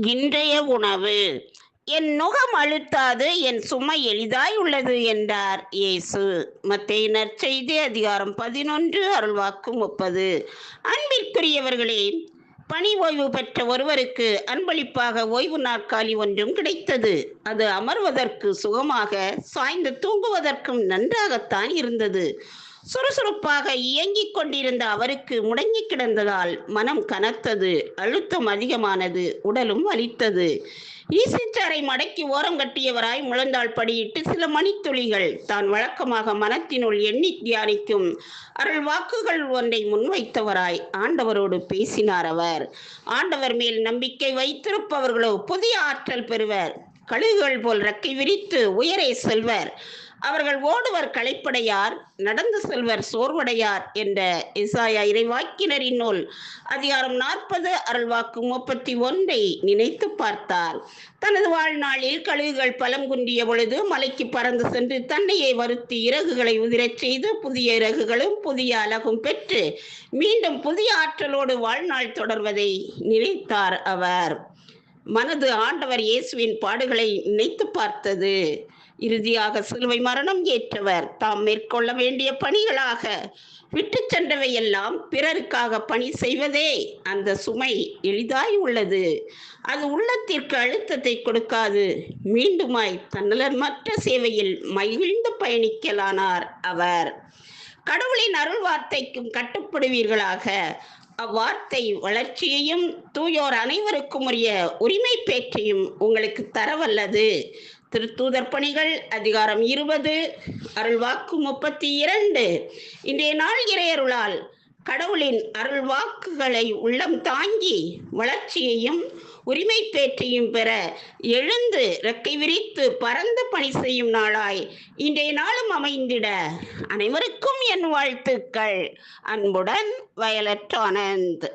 இன்றைய உணவு. என் நுகம் அழுத்தாது என் சுமை எளிதாய் உள்ளது என்றார் இயேசு. மத்தேயு நற்செய்தி அதிகாரம் பதினொன்று அருள்வாக்கு முப்பது. அன்பிற்குரியவர்களே பணி ஓய்வு பெற்ற ஒருவருக்கு அன்பளிப்பாக ஓய்வு நாற்காலி ஒன்றும் கிடைத்தது. அது அமர்வதற்கு சுகமாக சாய்ந்து தூங்குவதற்கும் நன்றாகத்தான் இருந்தது. சுறுசுறுப்பாக இயங்கிக் கொண்டிருந்த அவருக்கு முடங்கி கிடந்ததால் மனம் கனத்தது. அழுத்தம் அதிகமானது. உடலும் வலித்தது. ஈசிச்சாரை மடக்கி ஓரம் கட்டியவராய் முழந்தாள் படியிட்டு சில மணித்துளிகள் தான் வழக்கமாக மனத்தினுள் எண்ணி தியானிக்கும் அருள் வாக்குகள் ஒன்றை முன்வைத்தவராய் ஆண்டவரோடு பேசினார் அவர். ஆண்டவர் மேல் நம்பிக்கை வைத்திருப்பவர்களோ புதிய ஆற்றல் பெறுவர். கழுகுகள் போல் ரக்கை விரித்து உயரே செல்வர். அவர்கள் ஓடுவர் களைப்படையார் நடந்து செல்வர் சோர்வடையார் என்ற இசாயா இறைவாக்கினரின் நூல் அதிகாரம் நாற்பது அருள்வாக்கு முப்பத்தி ஒன்றை நினைத்து பார்த்தார். தனது வாழ்நாளில் கழுகுகள் பலம் குன்றிய பொழுது மலைக்கு பறந்து சென்று தன்னையே வருத்தி இறகுகளை உதிரச் செய்து புதிய இறகுகளும் புதிய அழகும் பெற்று மீண்டும் புதிய ஆற்றலோடு வாழ்நாள் தொடர்வதை நினைத்தார் அவர். மனது ஆண்டவர் இயேசுவின் பாடுகளை நினைத்து பார்த்தது. இறுதியாக சிலுவை மரணம் ஏற்றவர். தாம் மேற்கொள்ள வேண்டிய பணிகளாக விட்டு சென்றவையெல்லாம் பிறருக்காக பணி செய்வதே அந்த சுமை எளிதாய் உள்ளது. அது உள்ளத்திற்கு அழுத்தத்தை கொடுக்காது. மீண்டுமாய் தன்னலன்மற்ற சேவையில் மகிழ்ந்து பயணிக்கலானார் அவர். கடவுளின் அருள் வார்த்தைக்கும் கட்டுப்படுவீர்களாக. அவ்வார்த்தை வளர்ச்சியையும் தூயோர் அனைவருக்கும் உரிய உரிமை பேற்றையும் உங்களுக்கு தரவல்லது. திருத்தூதர் பணிகள் அதிகாரம் இருபது அருள்வாக்கு முப்பத்தி இரண்டு. இன்றைய நாள் இறையருளால் கடவுளின் அருள் வாக்குகளை உள்ளம் தாங்கி வளர்ச்சியையும் உரிமை பேற்றையும் பெற எழுந்து ரெக்கை விரித்து பறந்து பணி செய்யும் நாளாய் இன்றைய நாளும் அமைந்திட அனைவருக்கும் என் வாழ்த்துக்கள். அன்புடன் வயலட் ஆனந்த்.